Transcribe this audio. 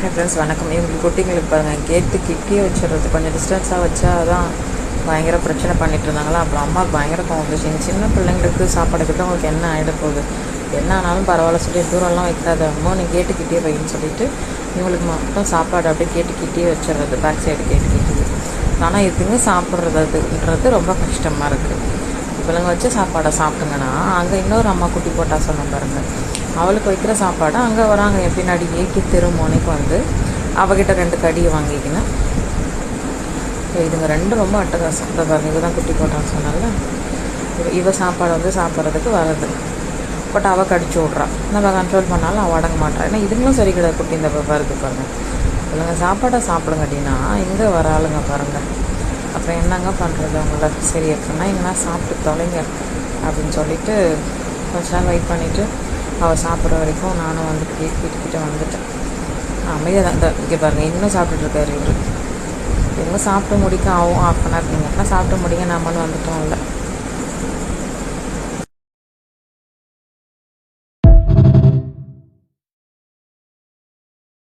Hi friends வணக்கம். இவங்களுக்கு குட்டிங்களுக்கு பாருங்கள் கேட்டு கிட்டே வச்சிடுறது. கொஞ்சம் டிஸ்டன்ஸாக வச்சா தான் பயங்கர பிரச்சனை பண்ணிட்டு இருந்தாங்களா? அப்புறம் அம்மாவுக்கு பயங்கர கோவம் வந்துச்சு. சின்ன பிள்ளைங்களுக்கு சாப்பாடு கிட்ட உங்களுக்கு என்ன ஆகிட போகுது? என்ன ஆனாலும் பரவாயில்ல சொல்லி தூரம்லாம் வைக்காத. அம்மா நீ கேட்டுக்கிட்டே வைன்னு சொல்லிட்டு இவங்களுக்கு மட்டும் சாப்பாடு அப்படியே கேட்டு கிட்டே வச்சிடுறது. பேக் சைடு கேட்டுக்கிட்டே ஆனால் எதுவுமே சாப்பிட்றதுன்றது ரொம்ப கஷ்டமாக இருக்குது இவளுங்க வச்சு சாப்பாடை சாப்பிட்டுங்கன்னா அங்கே இன்னொரு அம்மா குட்டி போட்டால் சொன்ன பாருங்கள் அவளுக்கு வைக்கிற சாப்பாடை அங்கே வராங்க. என் பின்னாடி ஏக்கி திருமோனைக்கு வந்து அவகிட்ட ரெண்டு கடியை வாங்கிக்கினேன். இதுங்க ரெண்டும் ரொம்ப அட்டகாசம். இந்த பாருங்க இதுதான் குட்டி போட்டான்னு சொன்னால இவ சாப்பாடு வந்து சாப்பிட்றதுக்கு வர்றது. பட் அவள் கடிச்சு விட்றா. நம்ம கண்ட்ரோல் பண்ணாலும் அவள் அடங்க மாட்டான் ஏன்னா இதுங்களும் சரி கிடையாது குட்டி இந்த வருது பாருங்க. இல்லைங்க சாப்பாடை சாப்பிடுங்க அப்படின்னா இங்கே வர ஆளுங்க பாருங்க. அப்புறம் என்னங்க பண்ணுறது அவங்கள? சரி அப்படின்னா எங்கன்னா சாப்பிட்டு தொலைங்க அப்படின்னு சொல்லிட்டு கொஞ்ச நேரம் வெயிட் பண்ணிவிட்டு அவள் சாப்பிட்ற வரைக்கும் நானும் வந்துட்டு கேக் வீட்டுக்கிட்ட வந்துட்டேன். அமைதியாக தான் இந்த இங்கே பாருங்கள் இன்னும் சாப்பிட்டுட்டு இருக்காரு இவர். இவங்க சாப்பிட்டு முடிக்க ஆகும் ஆஃப் அன் ஹவர் நீங்கள் சாப்பிட்டு முடிங்க நம்மளும் வந்துட்டோம் இல்லை